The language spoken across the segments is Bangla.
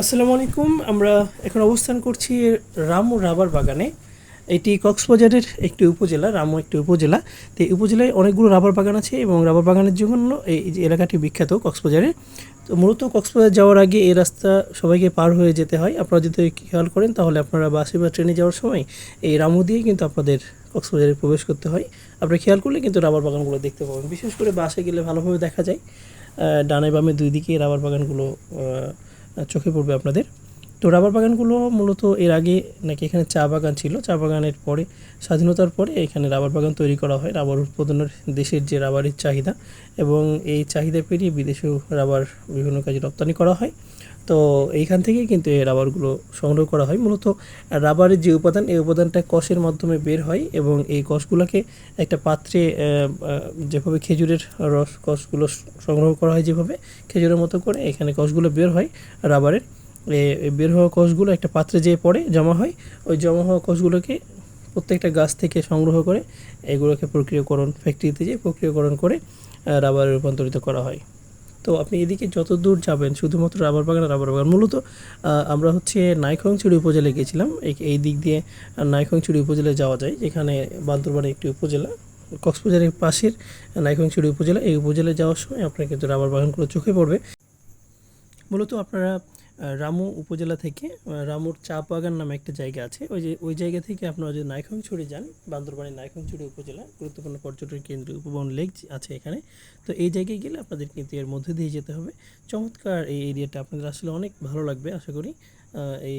আসসালামু আলাইকুম, আমরা এখন অবস্থান করছি রামু রাবার বাগানে। এটি কক্সবাজারের একটি উপজেলা, রামু একটি উপজেলা। তো এই উপজেলায় অনেকগুলো রাবার বাগান আছে এবং রাবার বাগানের জন্য এই এলাকাটি বিখ্যাত কক্সবাজারে। তো মূলত কক্সবাজার যাওয়ার আগে এই রাস্তা সবাইকে পার হয়ে যেতে হয়। আপনারা যদি খেয়াল করেন, তাহলে আপনারা বাসে বা ট্রেনে যাওয়ার সময় এই রামু দিয়ে কিন্তু আপনাদের কক্সবাজারে প্রবেশ করতে হয়। আপনারা খেয়াল করলে কিন্তু রাবার বাগানগুলো দেখতে পাবেন। বিশেষ করে বাসে গেলে ভালোভাবে দেখা যায়। ডানে বামে দুই দিকে রাবার বাগানগুলো চোখে পড়বে আপনাদের। তো রাবার বাগানগুলো মূলত এর আগে নাকি এখানে চা বাগান ছিল। চা বাগানের পরে, স্বাধীনতার পরে এখানে রাবার বাগান তৈরি করা হয়। রাবার উৎপাদনের দেশের যে রাবারের চাহিদা এবং এই চাহিদা পেরিয়ে বিদেশেও রাবার বিভিন্ন কাজে রপ্তানি করা হয়। তো এইখান থেকেই কিন্তু এই রাবারগুলো সংগ্রহ করা হয়। মূলত রাবারের যে উপাদান, এই উপাদানটা কষের মাধ্যমে বের হয় এবং এই কষগুলোকে একটা পাত্রে যেভাবে খেজুরের রস কষগুলো সংগ্রহ করা হয় যেভাবে, খেজুরের মতো করে এখানে কষগুলো বের হয় রাবারের। বের হওয়া কষগুলো একটা পাত্রে যেয়ে পড়ে, জমা হয়। ওই জমা হওয়া কষগুলোকে প্রত্যেকটা গাছ থেকে সংগ্রহ করে এগুলোকে প্রক্রিয়াকরণ ফ্যাক্টরিতে যেয়ে প্রক্রিয়াকরণ করে রাবারে রূপান্তরিত করা হয়। তো আপনি এদিকে যত দূর যাবেন, শুধুমাত্র রাবার বাগান রাবার বাগান, মূলত আমরা হচ্ছে নাইখংচুরি উপজেলায় গেছিলাম। এই দিক দিয়ে নাইখংচুরি উপজেলায় যাওয়া যায়, যেখানে বান্দরবানে একটি উপজেলা, কক্সবাজারের পাশের নাইখংচুরি উপজেলা। এই উপজেলায় যাওয়ার সময় আপনার কিন্তু রাবার বাগানগুলো চোখে পড়বে। মূলত আপনারা রামু উপজেলা থেকে রামুর চা বাগান নামে একটা জায়গা আছে। ওই যে ওই জায়গা থেকে আপনারা যদি নাইখংছড়ি যান বান্দরবানের নাইখংছড়ি উপজেলা গুরুত্বপূর্ণ পর্যটন কেন্দ্র উপবন লেক আছে এখানে। তো এই জায়গায় গেলে আপনাদের কিন্তু এর মধ্যে দিয়ে যেতে হবে। চমৎকার এই এরিয়াটা আপনাদের আসলে অনেক ভালো লাগবে আশা করি। এই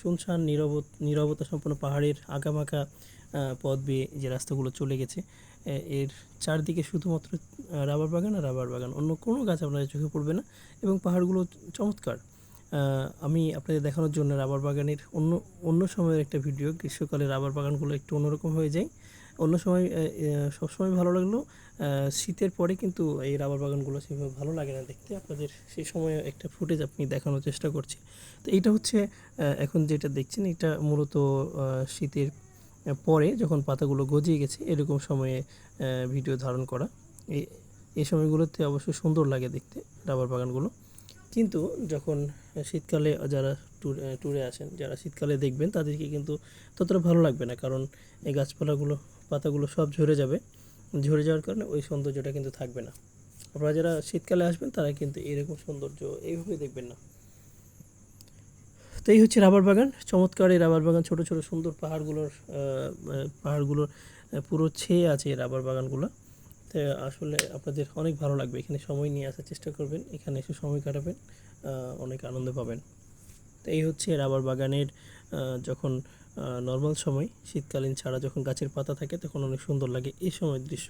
শুনশান নীরব নীরবতা সম্পন্ন পাহাড়ের আঁকাবাঁকা আহ, পথ বেয়ে যে রাস্তাগুলো চলে গেছে এর চারদিকে শুধুমাত্র রাবার বাগান আর রাবার বাগান। অন্য কোনো গাছ আপনাদের চোখে পড়বে না এবং পাহাড়গুলো চমৎকার। আমি আপনাদের দেখানোর জন্য রাবার বাগানের অন্য অন্য সময়ের একটা ভিডিও গ্রীষ্মকালে রাবার বাগানগুলো একটু অন্যরকম হয়ে যায়। অন্য সময় সবসময় ভালো লাগল। শীতের পরে কিন্তু এই রাবার বাগানগুলো সেভাবে ভালো লাগে না দেখতে। আপনাদের সেই সময় একটা ফুটেজ আপনি দেখানোর চেষ্টা করছি। তো এইটা হচ্ছে এখন যেটা দেখছেন, এটা মূলত শীতের পরে যখন পাতাগুলো গজিয়ে গেছে, এরকম সময়ে ভিডিও ধারণ করা। এই এই সময়গুলোতে অবশ্যই সুন্দর লাগে দেখতে রাবার বাগানগুলো। কিন্তু যখন শীতকালে যারা ট্যুর ট্যুরে আসেন যারা শীতকালে দেখবেন, তাদেরকে কিন্তু ততটা ভালো লাগবে না। কারণ এই গাছপালাগুলো, পাতাগুলো সব ঝরে যাবে। ঝরে যাওয়ার কারণে ওই সৌন্দর্যটা কিন্তু থাকবে না। আপনারা যারা শীতকালে আসবেন, তারা কিন্তু এরকম সৌন্দর্য এইভাবে দেখবেন না। তো এই হচ্ছে রাবার বাগান। চমৎকার এই রাবার বাগান। ছোট ছোট, সুন্দর পাহাড়গুলোর পাহাড়গুলোর পুরো ছেয়ে আছে এই রাবার বাগানগুলো। তো আসলে আপনাদের অনেক ভালো লাগবে। এখানে সময় নিয়ে আসার চেষ্টা করবেন। এখানে এসে সময় কাটাবেন অনেক আনন্দ পাবেন। তো এই হচ্ছে রাবার বাগানের যখন নর্মাল সময়, শীতকালীন ছাড়া যখন গাছের পাতা থাকে, তখন অনেক সুন্দর লাগে এই সময়ের দৃশ্য।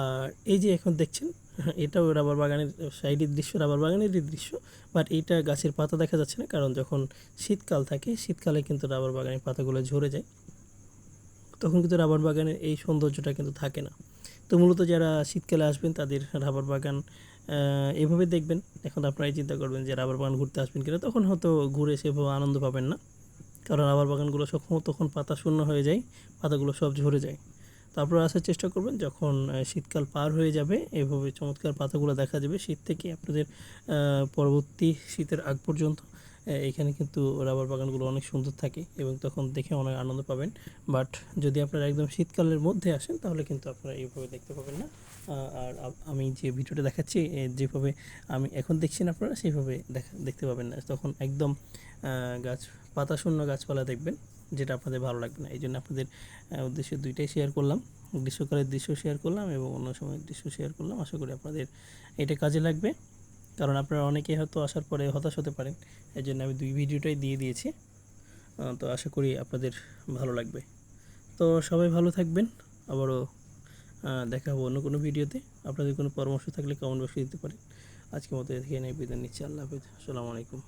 আর এই যে এখন দেখছেন, এটাও রাবার বাগানের সাইডের দৃশ্য, রাবার বাগানেরই দৃশ্য বাট এইটা গাছের পাতা দেখা যাচ্ছে না, কারণ যখন শীতকাল থাকে, শীতকালে কিন্তু রাবার বাগানের পাতাগুলো ঝরে যায়। তখন কিন্তু রাবার বাগানের এই সৌন্দর্যটা কিন্তু থাকে না। তো মূলত যারা শীতকালে আসবেন তাদের রাবার বাগান এভাবে দেখবেন। এখন আপনারাই চিন্তা করবেন যে রাবার বাগান ঘুরতে আসবেন কিনা। তখন হয়তো ঘুরে সেভাবে আনন্দ পাবেন না। কারণ রাবার বাগানগুলো সখন তখন পাতা শূন্য হয়ে যায়, পাতাগুলো সব ঝরে যায়। তারপর আসার চেষ্টা করবেন যখন শীতকাল পার হয়ে যাবে, এভাবে চমৎকার পাতাগুলো দেখা যাবে শীত থেকে। আপনাদের পরবর্তী শীতের আগ পর্যন্ত এখানে কিন্তু রাবার বাগানগুলো অনেক সুন্দর থাকে এবং তখন দেখে অনেক আনন্দ পাবেন। বাট যদি আপনারা একদম শীতকালের মধ্যে আসেন, তাহলে কিন্তু আপনারা এইভাবে দেখতে পাবেন না। আর আমি যে ভিডিওটা দেখাচ্ছি যেভাবে আমি এখন দেখছেন আপনারা, সেইভাবে দেখা, দেখতে পাবেন না। তখন একদম গাছ, পাতা শূন্য গাছপালা দেখবেন, যেটা আপনাদের ভালো লাগবে না। এই জন্য আপনাদের উদ্দেশ্যে দুইটাই শেয়ার করলাম। গ্রীষ্মকালের দৃশ্য শেয়ার করলাম এবং অন্য সময়ের দৃশ্য শেয়ার করলাম। আশা করি আপনাদের এটা কাজে লাগবে। কারণ আপনারা অনেকেই হয়তো আসার পরে হতাশ হতে পারেন। এই জন্য আমি দুই ভিডিওটাই দিয়ে দিয়েছি। তো আশা করি আপনাদের ভালো লাগবে। তো সবাই ভালো থাকবেন। আবারও দেখা হব অন্য কোনো ভিডিওতে। আপনাদের কোনো পরামর্শ থাকলে কমেন্ট বক্সে দিতে পারেন। আজকে মতো এখানে বিদায় নিচ্ছি। আল্লাহ হাফিজ। আসসালামু আলাইকুম।